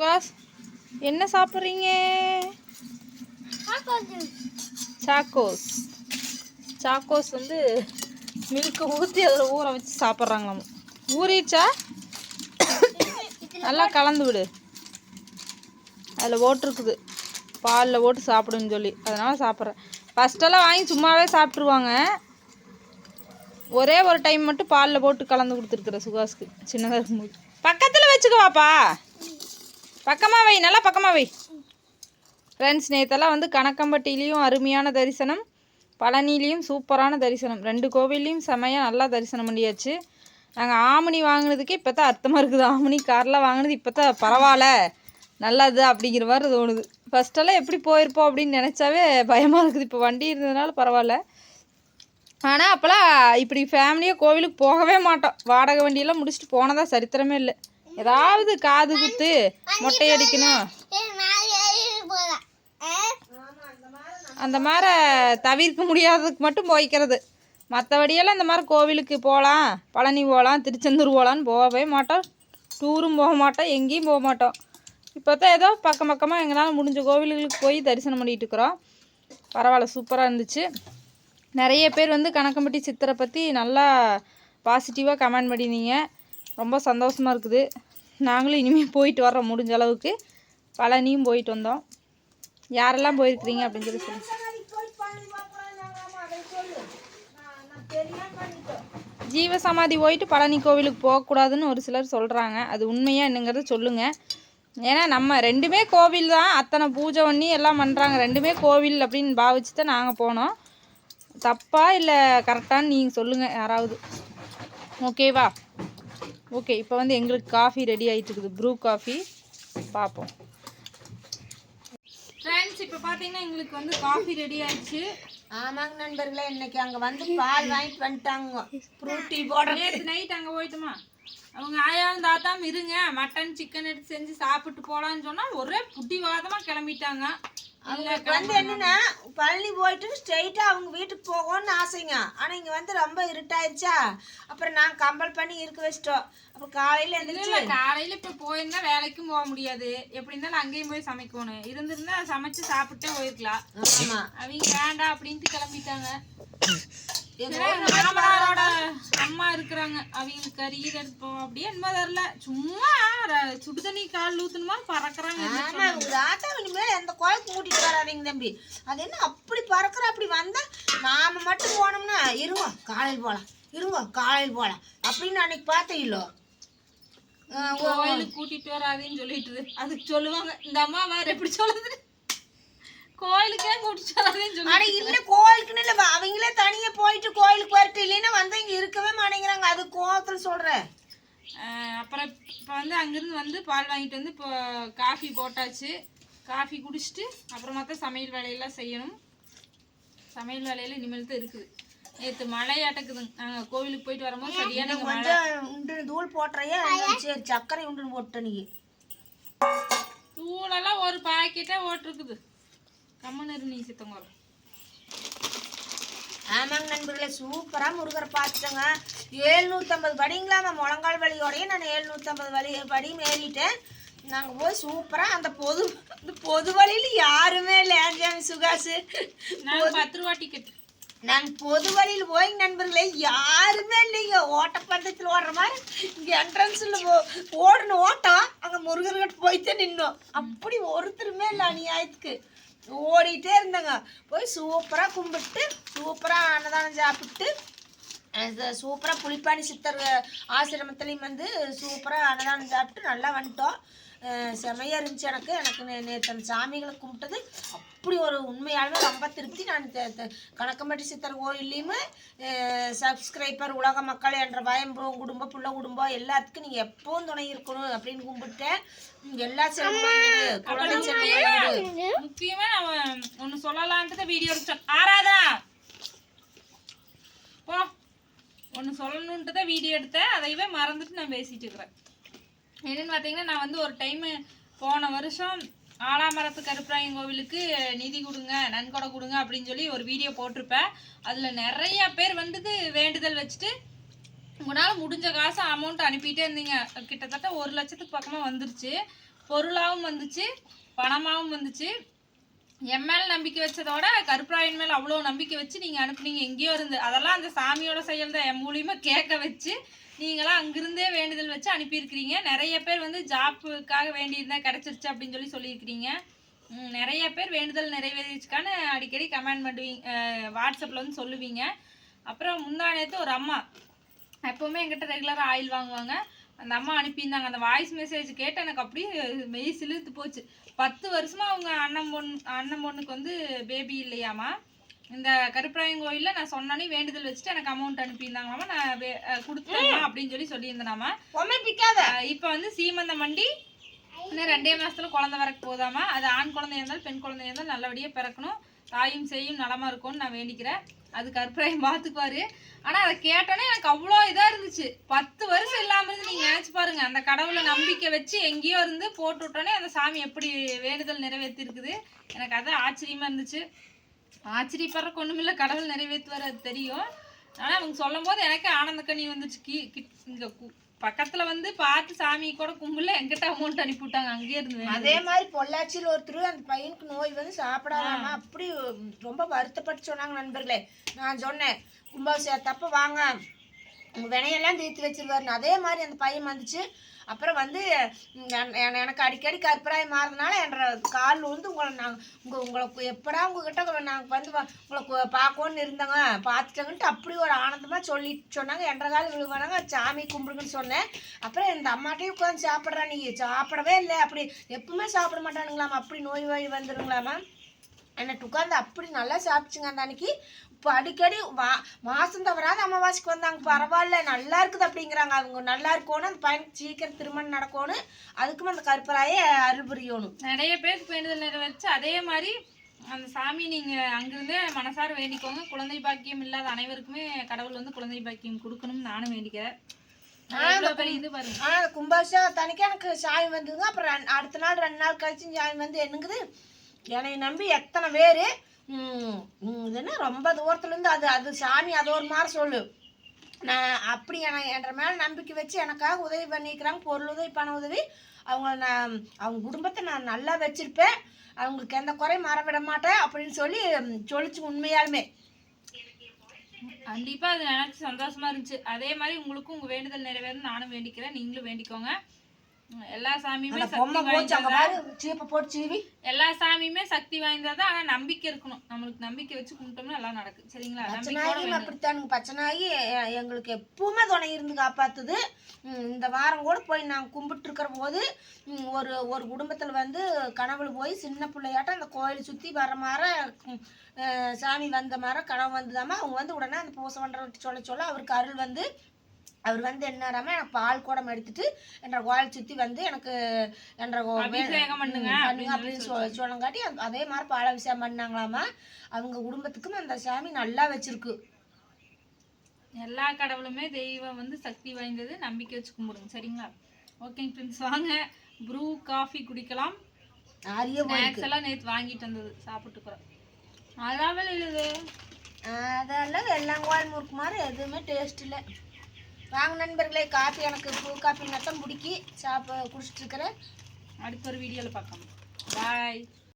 Cos என்ன சாப்பிட்றீங்க? Chocos. Chocos வந்து மில்க்கு ஊற்றி அதில் ஊற வச்சு சாப்பிட்றாங்களாம். ஊறிடுச்சா? நல்லா கலந்து விடு. அதில் ஓட்டிருக்குது பாலில் போட்டு சாப்பிடுன்னு சொல்லி. அதனால் சாப்பிட்றேன். ஃபஸ்ட்டெல்லாம் வாங்கி சும்மாவே சாப்பிட்ருவாங்க ஒரே ஒரு டைம் மட்டும் பாலில் போட்டு கலந்து கொடுத்துருக்குற சுகாஸ்க்கு. சின்னதாக இருக்கும்போது. பக்கத்தில் வச்சுக்குவாப்பா. பக்கமாக வை நல்லா பக்கமாக வை. ஃப்ரெண்ட்ஸ் நேத்தெல்லாம் வந்து கணக்கம்பட்டிலையும் அருமையான தரிசனம் பழனிலையும் சூப்பரான தரிசனம். ரெண்டு கோவில்லையும் செமையாக நல்லா தரிசனம் பண்ணியாச்சு. நாங்கள் ஆமணி வாங்கினதுக்கே இப்போ தான் அர்த்தமாக இருக்குது. ஆமணி கார்லாம் வாங்கினது இப்போ தான் பரவாயில்ல. நல்லது அப்படிங்கிற மாதிரி தோணுது. ஃபஸ்ட்டெல்லாம் எப்படி போயிருப்போம் அப்படின்னு நினச்சாவே பயமாக இருக்குது. இப்போ வண்டி இருந்ததுனால பரவாயில்ல. ஆனால் அப்போல்லாம் இப்படி ஃபேமிலியாக கோவிலுக்கு போகவே மாட்டோம். வாடகை வண்டியெல்லாம் முடிச்சுட்டு போனதா சரித்திரமே இல்லை. ஏதாவது காது குத்து மொட்டை அடிக்கணும். அந்த மாதிரி தவிர்க்க முடியாததுக்கு மட்டும் போய்க்கிறது. மற்றபடியெல்லாம் இந்த மாதிரி கோவிலுக்கு போகலாம் பழனி போகலாம் திருச்செந்தூர் போகலான்னு போகவே மாட்டோம். டூரும் போக மாட்டோம் எங்கேயும் போக மாட்டோம். இப்போ தான் ஏதோ பக்கம் பக்கமாக எங்களால் முடிஞ்ச கோவில்களுக்கு போய் தரிசனம் பண்ணிட்டு இருக்கிறோம். பரவாயில்ல சூப்பராக இருந்துச்சு. நிறைய பேர் வந்து கணக்கம்பட்டி சித்தரை பற்றி நல்லா பாசிட்டிவாக கமெண்ட் பண்ணினீங்க. ரொம்ப சந்தோஷமாக இருக்குது. நாங்களும் இனிமேல் போயிட்டு வர்றோம் முடிஞ்ச அளவுக்கு. பழனியும் போயிட்டு வந்தோம். யாரெல்லாம் போயிருக்கிறீங்க அப்படின்னு சொல்லி சொல்லுங்க. ஜீவ சமாதி போயிட்டு பழனி கோவிலுக்கு போகக்கூடாதுன்னு ஒரு சிலர் சொல்கிறாங்க அது உண்மையாக என்னங்கிறத சொல்லுங்கள் ஏன்னா நம்ம ரெண்டுமே கோவில் தான். அத்தனை பூஜை பண்ணி எல்லாம் பண்ணுறாங்க ரெண்டுமே கோவில் அப்படின்னு பாவிச்சு தான் நாங்கள் போனோம். தப்பா இல்லை கரெக்டான்னு நீங்கள் சொல்லுங்கள் யாராவது. ஓகேவா? ஓகே இப்போ வந்து எங்களுக்கு காஃபி ரெடி ஆகிட்டு இருக்குது ப்ரூ காஃபி பார்ப்போம் ஃப்ரெண்ட்ஸ் இப்போ பார்த்தீங்கன்னா எங்களுக்கு வந்து காஃபி ரெடி ஆயிடுச்சு. ஆமாங்க நண்பர்களே இன்னைக்கு அங்க வந்து பால் வாங்கிட்டு வந்துட்டாங்க. ஃப்ரூட்டி போடுறது நேற்று நைட் அங்கே போயிட்டோமா? அவங்க ஆயாவும் தாத்தாவும் இருங்க. மட்டன் சிக்கன் எடுத்து செஞ்சு சாப்பிட்டு போகலான்னு சொன்னால் ஒரே புட்டிவாதமாக கிளம்பிட்டாங்க. அவங்களுக்கு வந்து என்னன்னா பழனி போயிட்டு ஸ்ட்ரெயிட்டா அவங்க வீட்டுக்கு போகணும்னு ஆசைங்க. ஆனா இங்க வந்து ரொம்ப இருட்டாயிருச்சா? அப்புறம் நான் கம்பல் பண்ணி இருக்க வச்சிட்டோம். அப்புறம் காலையில எழுந்திரிச்சு காலையில் இப்போ போயிருந்தா வேலைக்கும் போக முடியாது. எப்படி இருந்தாலும் அங்கேயும் போய் சமைக்கணும். இருந்திருந்தா சமைச்சு சாப்பிட்டே போயிருக்கலாம். ஆமா. அவங்க வேண்டாம் அப்படின்ட்டு கிளம்பிட்டாங்க. மாமனாரோட அம்மா இருக்கிறாங்க. அவங்க கறி எடுப்போம். அப்படியே என்னமோ தெரில சும்மா சுடு தண்ணி கால் ஊத்தணுமா? பறக்குறாங்க. தாத்தா இனிமேல் எந்த கோயிலுக்கு கூட்டிட்டு வராதீங்க தம்பி. அது என்ன அப்படி பறக்குற அப்படி வந்தா நாம மட்டும் போனோம்னா இருங்க காலையில் போலாம். இருங்க காலையில் போலாம். அப்படின்னு அன்னைக்கு பார்த்தேன் இல்லோ. கோயிலுக்கு கூட்டிட்டு வராதேன்னு சொல்லிட்டு அதுக்கு சொல்லுவாங்க. இந்த அம்மா வேற எப்படி சொல்லுது. கோயிலுக்கே கூட்டிட்டு வராதேன்னு சொல்லி ஆனா இல்ல கோயிலுக்குன்னு இல்ல அவங்களே தனியா போயிட்டு கோயிலுக்கு வரட்டு இல்லைன்னா வந்து இங்க இருக்கவே மாட்டேங்கிறாங்க. அது கோவத்துல சொல்றேன். அப்புறம் இப்போ வந்து அங்கேருந்து வந்து பால் வாங்கிட்டு வந்து இப்போ காஃபி போட்டாச்சு. காஃபி குடிச்சிட்டு அப்புறமா தான் சமையல் வேலையெல்லாம் செய்யணும். சமையல் வேலையில இனிமேல் தான் இருக்குது நேற்று மழையாட்டக்குதுங்க நாங்கள் கோவிலுக்கு போயிட்டு வரும்போது சரியான மழை. கொஞ்சம் உண்டு தூள் போட்டுறையா? சரி சர்க்கரை உண்டுன்னு போட்ட நீ. தூளெல்லாம் ஒரு பாக்கெட்டே ஓட்டிருக்குது. கம்மன் இரு நீ சித்தங்கோரம் ஆமாங்க நண்பர்களே சூப்பரா முருகரை பார்த்துட்டேங்க. எழுநூத்தம்பது படிங்களாமா முழங்கால் வலியோடய நான் எழுநூத்தம்பது வலி படியும் ஏறிட்டேன் நாங்கள் போய் சூப்பராக அந்த பொது அந்த பொது வழியில் யாருமே இல்லை ஏன் சுகாசு? நான் பத்து ரூபா டிக்கெட் நாங்கள் பொது வழியில் போய் நண்பர்களே யாருமே இல்லைங்க. ஓட்டப்பந்தயத்தில் ஓடுற மாதிரி இங்கே என்ட்ரன்ஸில் ஓடணும் ஓட்டம் அங்கே முருகர்கிட்ட போய்த்தே நின்னோம். அப்படி ஒருத்தருமே இல்லை அநியாயத்துக்கு. ஓடிட்டே இருந்தேங்க. போய் சூப்பராக கும்பிட்டு சூப்பராக அன்னதானம் சாப்பிட்டு சூப்பராக புலிப்பாணி சித்தர் ஆசிரமத்துலேயும் வந்து சூப்பராக அன்னதானம் சாப்பிட்டு நல்லா வந்துட்டோம். அஹ் செமையா இருந்துச்சு எனக்கு. எனக்கு நே- நேத்து அந்த சாமிகளை கும்பிட்டது அப்படி ஒரு உண்மையாலுமே ரொம்ப திருப்தி. நான் கணக்கம்பட்டி சித்தர் கோயில்லையுமே சப்ஸ்கிரைபர் உலக மக்கள் என்ற பயம் ப்ரோ குடும்பம் புள்ள குடும்பம் எல்லாத்துக்கும் நீங்கள் எப்பவும் துணை இருக்கணும் அப்படின்னு கும்பிட்டேன். எல்லா செல்வங்களும் குழந்தை செல்வங்களும் முக்கியமா நான் ஒன்று சொல்லலான்ட்டு வீடியோ ஆறாதா போ. ஒன்று சொல்லணுன்ட்டு தான் வீடியோ எடுத்தேன். அதையவே மறந்துட்டு நான் பேசிட்டு இருக்கிறேன். என்னென்னு பார்த்தீங்கன்னா நான் வந்து ஒரு டைமு போன வருஷம் ஆலாமரத்து கருப்பராயன் கோவிலுக்கு நிதி கொடுங்க நன்கொடை கொடுங்க அப்படின்னு சொல்லி ஒரு வீடியோ போட்டிருப்பேன். அதில் நிறைய பேர் வந்துட்டு வேண்டுதல் வச்சுட்டு உங்களால் முடிஞ்ச காசு அமௌண்ட் அனுப்பிட்டே இருந்தீங்க. கிட்டத்தட்ட ஒரு லட்சத்துக்கு பக்கமாக வந்துருச்சு. பொருளாகவும் வந்துச்சு பணமாகவும் வந்துச்சு. என் மேல் நம்பிக்கை வச்சதோட கருப்பராயன் மேலே அவ்வளோ நம்பிக்கை வச்சு நீங்கள் அனுப்புனீங்க. எங்கேயோ இருந்து அதெல்லாம் அந்த சாமியோட செயல் தான் என் மூலியமாக கேட்க வச்சு நீங்களாம் அங்கிருந்தே வேண்டுதல் வச்சு அனுப்பியிருக்கிறீங்க. நிறைய பேர் வந்து ஜாப்புக்காக வேண்டியிருந்தா கிடச்சிருச்சு அப்படின்னு சொல்லி சொல்லியிருக்கிறீங்க. நிறைய பேர் வேண்டுதல் நிறைவேறிச்சுக்கான அடிக்கடி கமெண்ட் பண்ணுவீங்க வாட்ஸ்அப்பில் வந்து சொல்லுவீங்க. அப்புறம் முந்தா நேத்து ஒரு அம்மா எப்போவுமே எங்கிட்ட ரெகுலராக ஆயில் வாங்குவாங்க. அந்த அம்மா அனுப்பியிருந்தாங்க. அந்த வாய்ஸ் மெசேஜ் கேட்டு எனக்கு அப்படியே மெய் சிலுத்து போச்சு. பத்து வருஷமா அவங்க அண்ணன் பொண்ணு அண்ணன் பொண்ணுக்கு வந்து பேபி இல்லையாமா இந்த கருப்பராயன் கோயில்ல நான் சொன்னோன்னே வேண்டுதல் வச்சுட்டு எனக்கு அமௌண்ட் அனுப்பியிருந்தாங்களாமா நான் கொடுத்துட்டேம்மா அப்படின்னு சொல்லி சொல்லியிருந்தேனாமா பொம்மை பிக்காத. அஹ் இப்ப வந்து சீமந்த மண்டி இன்னும் ரெண்டே மாசத்துல குழந்தை வரக்கு போதாமா அது ஆண் குழந்தையா இருந்தாலும் பெண் குழந்தையா இருந்தாலும் நல்லபடியா பிறக்கணும். தாயும் செய்யும் நலமாக இருக்கும்னு நான் வேண்டிக்கிறேன். அது கற்பூரம் பார்த்துக்குவார் ஆனால் அதை கேட்டோன்னே எனக்கு அவ்வளோ இதாக இருந்துச்சு. பத்து வருஷம் இல்லாமல் இருந்து நீங்கள் நினச்சி பாருங்கள் அந்த கடவுளை நம்பிக்கை வச்சு எங்கேயோ இருந்து போட்டு விட்டோன்னே அந்த சாமி எப்படி வேண்டுதல் நிறைவேற்றிருக்குது எனக்கு அது ஆச்சரியமாக இருந்துச்சு. ஆச்சரியப்படுற ஒன்றுமில்ல கடவுள் நிறைவேற்றுவார் அது தெரியும். ஆனால் அவங்க சொல்லும் போது எனக்கு ஆனந்த கண்ணி வந்துச்சு. கீ கிட்- கு- பக்கத்துல வந்து பார்த்து சாமி கூட கும்பல எங்கிட்ட அமௌண்ட் அனுப்பி விட்டாங்க அங்கேயே இருந்து அதே மாதிரி பொள்ளாச்சியில் ஒருத்தர் அந்த பையனுக்கு நோய் வந்து சாப்பிடாதாம? அப்படி ரொம்ப வருத்தப்பட்டு சொன்னாங்க நண்பர்களே. நான் சொன்னேன் கும்பாபிஷேகத்தப்ப வாங்க. வினையெல்லாம் தீர்த்து வச்சிருவாருன்னு. அதே மாதிரி அந்த பையன் வந்துச்சு. அப்புறம் வந்து எனக்கு அடிக்கடி கற்பராயம் மாறதுனால என்ற கால் வந்து உங்களை நாங்கள் உங்கள் உங்களை எப்படா உங்ககிட்ட நாங்கள் வந்து உங்களை பார்க்கணுன்னு இருந்தோங்க இருந்தாங்க பார்த்துட்டோங்கன்ட்டு அப்படி ஒரு ஆனந்தமாக சொல்லி சொன்னாங்க. என்ற காலம் விழுவானாங்க. சாமி கும்பிடுங்கன்னு சொன்னேன். அப்புறம் இந்த அம்மாட்டையும் உட்காந்து சாப்பிட்றா. நீ சாப்பிடவே இல்லை. அப்படி எப்பவுமே சாப்பிட மாட்டானுங்களாமா. அப்படி நோய் வாய் வந்துருங்களாமா என்னட்டு உட்காந்து அப்படி நல்லா சாப்பிட்டுச்சுங்க அந்த அன்னைக்கு. இப்போ அடிக்கடி வா மாதம் தவறாத அமாவாசைக்கு வந்தாங்க. பரவாயில்ல நல்லா இருக்குது அப்படிங்கிறாங்க. அவங்க நல்லா இருக்கணும் அந்த பையனுக்கு சீக்கிரம் திருமணம் நடக்கணும் அதுக்கும் அந்த கருப்பராய அருள் புரியணும் நிறைய பேருக்கு வேண்டுதல் நிறைவேறிச்சு. அதே மாதிரி அந்த சாமி நீங்க அங்கிருந்தே மனசார வேண்டிக்கோங்க. குழந்தை பாக்கியம் இல்லாத அனைவருக்குமே கடவுள் வந்து குழந்தை பாக்கியம் கொடுக்கணும்னு நானும் வேண்டிக்கிறேன். கும்பாபிஷேகம் தனிக்கு எனக்கு சாயம் வந்ததுங்க. அப்புறம் அடுத்த நாள் ரெண்டு நாள் கழிச்சு சாயம் வந்து என்னங்குது? என்னை நம்பி எத்தனை பேர் இதுன்னு ரொம்ப தூரத்துலேருந்து அது அது சாமி அது ஒரு மாதிரி சொல்லு. நான் அப்படி என என்ற மேலே நம்பிக்கை வச்சு எனக்காக உதவி பண்ணிக்கிறாங்க பொருள் உதவி பண உதவி. அவங்க நான் அவங்க குடும்பத்தை நான் நல்லா வச்சுருப்பேன். அவங்களுக்கு எந்த குறையும் மறவிட மாட்டேன் அப்படின்னு சொல்லி சொல்லிச்சு உண்மையாலுமே. கண்டிப்பா அது நினச்சி சந்தோஷமா இருந்துச்சு. அதே மாதிரி உங்களுக்கும் உங்க வேண்டுதல் நிறைவேறும். நானும் வேண்டிக்கிறேன். நீங்களும் வேண்டிக்கோங்க. எல்லா சாமியுமே பொம்மை போச்சு அங்கே பாரு சீப்பை போட்டு சீவி. எல்லா சாமியுமே சக்தி வாய்ந்ததா? ஆனா நம்பிக்கை இருக்கணும். நம்மளுக்கு நம்பிக்கை வச்சு கும்பிட்டோம்னா எல்லாம் நடக்கும் சரிங்களா? பச்சனாயும். அப்படித்தானுங்க. பச்சனாயி எங்களுக்கு எப்பவுமே துணை இருந்து காப்பாத்துது. இந்த வாரம் கூட போய் நாங்கள் கும்பிட்டு இருக்கிற போது ஒரு ஒரு குடும்பத்தில் வந்து கனவுல போய் சின்ன பிள்ளையாட்டம் அந்த கோயிலை சுற்றி வர மாதிரி ம், அஹ், சாமி வந்த மாதிரி கனவு வந்ததாம அவங்க வந்து உடனே அந்த பூசை பண்ணுறவர்கிட்ட சொல்ல சொல்ல அவருக்கு அருள் வந்து அவர் வந்து என்னாராம எனக்கு பால் குடம் எடுத்துட்டு என்ற கோயில் சுற்றி வந்து எனக்கு என்ற அபிஷேகம் பண்ணுங்க அப்படின்னு சொ- சொல்லங்காட்டி அந்த- அதே மாதிரி பாலாபிஷேகம் பண்ணாங்களாமா? அவங்க குடும்பத்துக்கும் அந்த சாமி நல்லா வச்சிருக்கு. எல்லா கடவுளுமே தெய்வம் வந்து சக்தி வாய்ந்தது நம்பிக்கை வச்சு கும்பிடுங்க சரிங்களா? ஓகேங்க ஃப்ரெண்ட்ஸ் வாங்க. ப்ரூ காஃபி குடிக்கலாம். நிறைய ஸ்நாக்ஸ் எல்லாம் நேற்று வாங்கிட்டு வந்தது சாப்பிட்டுக்கிறோம் அதான் இது அதெல்லாம் எல்லாம் கோயில் முறுக்கு மாதிரி எதுவுமே டேஸ்ட் இல்லை. வாங்க நண்பர்களே காஃபி எனக்கு பூ காஃபி நத்தம் பிடிக்கி சாப்பிட குடிச்சிட்ருக்கிறேன் அடுத்த ஒரு வீடியோவில் பார்க்கலாம். பாய்